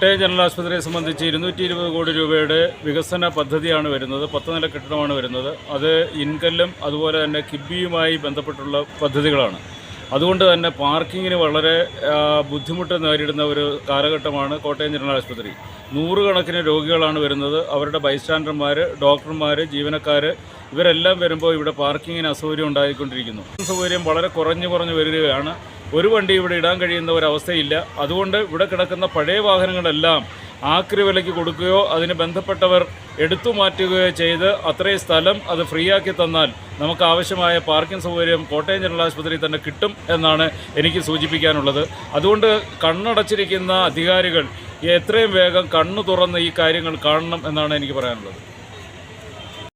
Kottayam general ആശുപത്രിയെ സംബന്ധിച്ച് ഇരുന്നൂറ്റി ഇരുപത് കോടി രൂപയുടെ വികസന പദ്ധതിയാണ് വരുന്നത്. പത്ത് നില കെട്ടിടമാണ് വരുന്നത്. അത് ഇൻകല്ലും അതുപോലെ തന്നെ കിബിയുമായി ബന്ധപ്പെട്ടുള്ള പദ്ധതികളാണ്. അതുകൊണ്ട് തന്നെ പാർക്കിങ്ങിന് വളരെ ബുദ്ധിമുട്ട് നേരിടുന്ന ഒരു കാലഘട്ടമാണ് കോട്ടയം ജനറൽ ആശുപത്രി. നൂറുകണക്കിന് രോഗികളാണ് വരുന്നത്. അവരുടെ ബൈസ്റ്റാൻഡർമാർ ഡോക്ടർമാർ ജീവനക്കാർ ഇവരെല്ലാം വരുമ്പോൾ ഇവിടെ പാർക്കിങ്ങിന് അസൗകര്യം ഉണ്ടായിക്കൊണ്ടിരിക്കുന്നു. സൗകര്യം വളരെ കുറഞ്ഞു കുറഞ്ഞു വരികയാണ്. ഒരു വണ്ടി ഇവിടെ ഇടാൻ കഴിയുന്ന ഒരവസ്ഥയില്ല. അതുകൊണ്ട് ഇവിടെ കിടക്കുന്ന പഴയ വാഹനങ്ങളെല്ലാം ആക്രി വിലയ്ക്ക് കൊടുക്കുകയോ അതിന് ബന്ധപ്പെട്ടവർ എടുത്തു മാറ്റുകയോ ചെയ്ത് അത്രയും സ്ഥലം അത് ഫ്രീ ആക്കി തന്നാൽ നമുക്ക് ആവശ്യമായ പാർക്കിംഗ് സൗകര്യം കോട്ടയം ജനറൽ ആശുപത്രിയിൽ തന്നെ കിട്ടും എന്നാണ് എനിക്ക് സൂചിപ്പിക്കാനുള്ളത്. അതുകൊണ്ട് കണ്ണടച്ചിരിക്കുന്ന അധികാരികൾ എത്രയും വേഗം കണ്ണു തുറന്ന് ഈ കാര്യങ്ങൾ കാണണം എന്നാണ് എനിക്ക് പറയാനുള്ളത്.